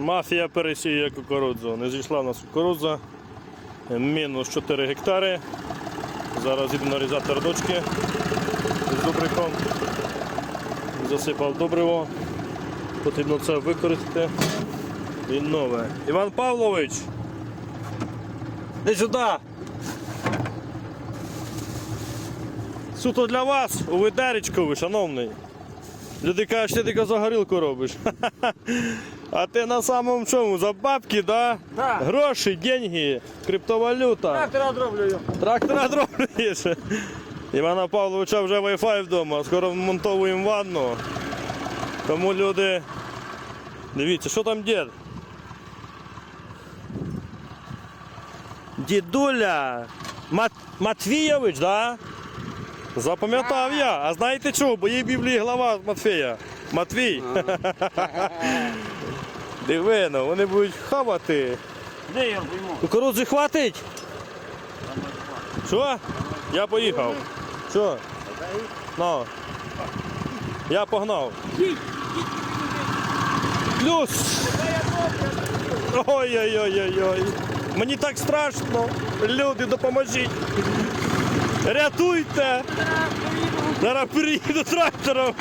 Мафія пересіює кукурудзу. Не зійшла в нас кукурудза. Мінус 4 гектари. Зараз йду нарізати рядочки з добриком. Засипав добриво. Потрібно це використати. І нове. Іван Павлович! Іди сюди! Суто для вас у ви, шановний. Люди кажуть, ти тільки за горілку робиш. А ти на самому чому? За бабки, да? Так. Гроші, деньги, криптовалюта. Трактора дроблю. Трактора дроблюєш. Івана Павловича вже Wi-Fi вдома, скоро вмонтовуємо ванну. Тому люди. Дивіться, що там дід? Дідуля Мат... Матвійович, да? Запам'ятав я. А знаєте чого? Бо є в Біблії глава Матфея. Матвій. Дивино, вони будуть хавати. Де я пойму? Кукурудзи хватить? Що? Я поїхав. Що? Ну. Я погнав. Плюс. Ой-ой-ой-ой-ой. Мені так страшно. Люди, допоможіть. Рятуйте. Зараз приїду трактором.